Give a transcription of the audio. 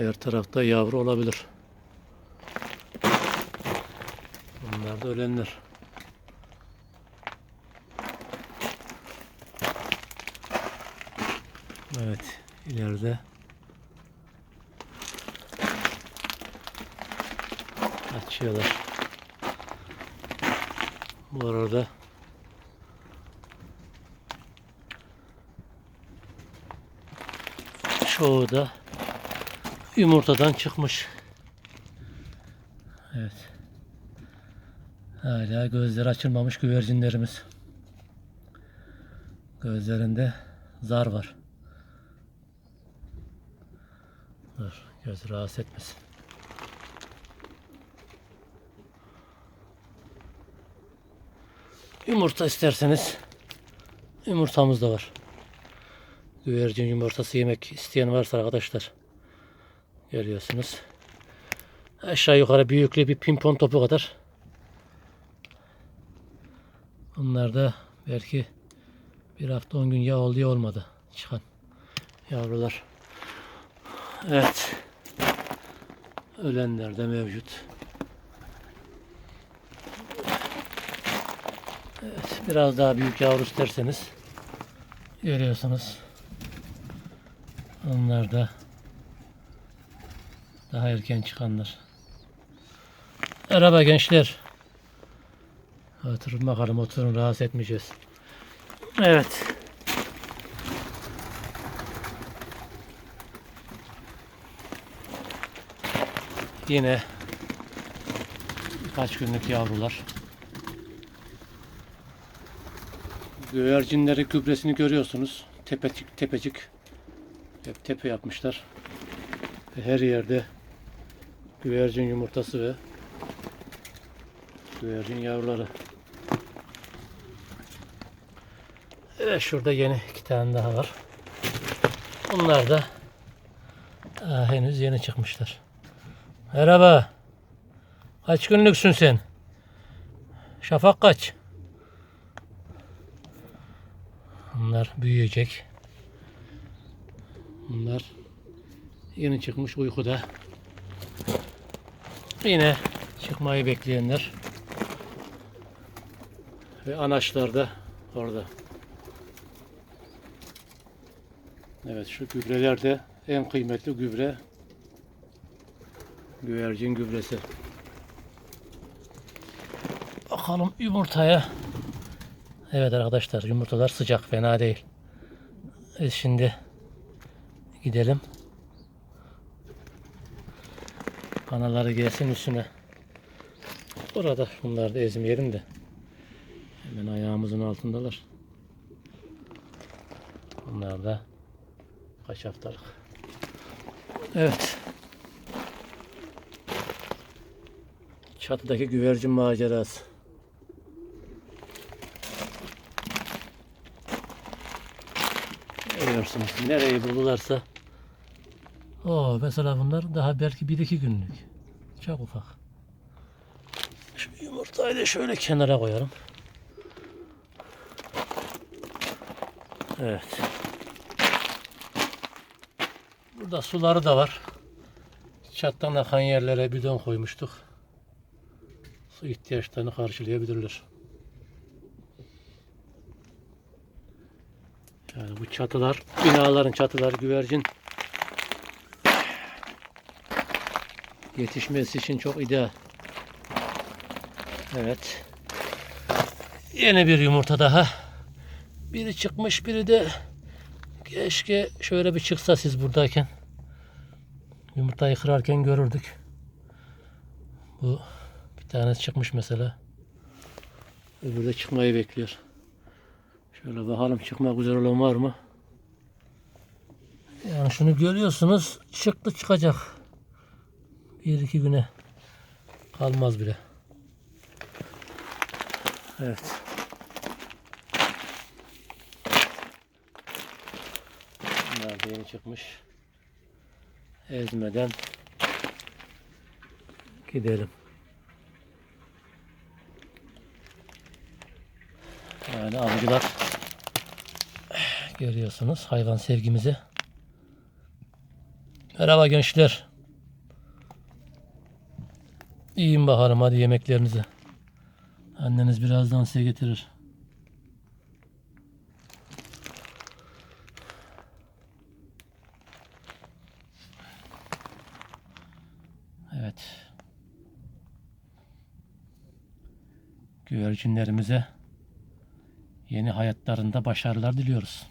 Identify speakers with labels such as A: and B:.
A: Her tarafta yavru olabilir. Bunlar da ölenler. Evet, ileride açıyorlar. Bu arada çoğu da yumurtadan çıkmış. Evet. Hala gözleri açılmamış güvercinlerimiz. Gözlerinde zar var. Dur, göz rahatsız etmesin. Yumurta isterseniz yumurtamız da var. Güvercin yumurtası yemek isteyen varsa arkadaşlar görüyorsunuz. Aşağı yukarı büyüklüğü bir pimpon topu kadar. Bunlar da belki bir hafta on gün ya oldu ya olmadı çıkan yavrular. Evet. Ölenler de mevcut. Evet, biraz daha büyük yavru isterseniz görüyorsunuz. Onlar da daha erken çıkanlar. Merhaba gençler. Oturun bakalım oturun rahatsız etmeyeceğiz. Evet. Yine birkaç günlük yavrular. Güvercinlerin gübresini görüyorsunuz. Tepecik tepecik. Hep tepe yapmışlar. Her yerde güvercin yumurtası ve güvercin yavruları. Evet şurada yeni iki tane daha var. Bunlar da daha henüz yeni çıkmışlar. Merhaba. Kaç günlüksün sen? Şafak kaç? Bunlar büyüyecek. Bunlar yeni çıkmış uykuda. Yine çıkmayı bekleyenler. Ve anaçlar da orada. Evet şu gübreler de en kıymetli gübre güvercin gübresi. Bakalım yumurtaya. Evet arkadaşlar yumurtalar sıcak fena değil. Biz şimdi gidelim. Kanaları gelsin üstüne. Burada bunları da ezmeyelim de. Hemen ayağımızın altındalar. Bunlar da kaç haftalık. Evet. Çatıdaki güvercin macerası. Görüyorsunuz nereyi buldularsa. Oo, mesela bunlar daha belki bir iki günlük. Çok ufak. Şu yumurtayı da şöyle kenara koyalım. Evet. Burada suları da var. Çattan akan yerlere bidon koymuştuk. Su ihtiyaçlarını karşılayabilirler. Yani bu çatılar, binaların çatıları güvercin yetişmesi için çok ideal. Evet. Yeni bir yumurta daha. Biri çıkmış, biri de keşke şöyle bir çıksa siz buradayken. Yumurtayı kırarken görürdük. Bu bir tanesi çıkmış mesela. Öbürü de çıkmayı bekliyor. Şöyle bakalım çıkmak üzere olan var mı? Yani şunu görüyorsunuz çıktı çıkacak. Bir iki güne kalmaz bile. Evet. Bunlar da yeni çıkmış. Ezmeden gidelim. Yani avcılar görüyorsunuz hayvan sevgimizi Merhaba gençler. Yiyin bakalım hadi yemeklerinizi. Anneniz birazdan size getirir. Evet. Güvercinlerimize yeni hayatlarında başarılar diliyoruz.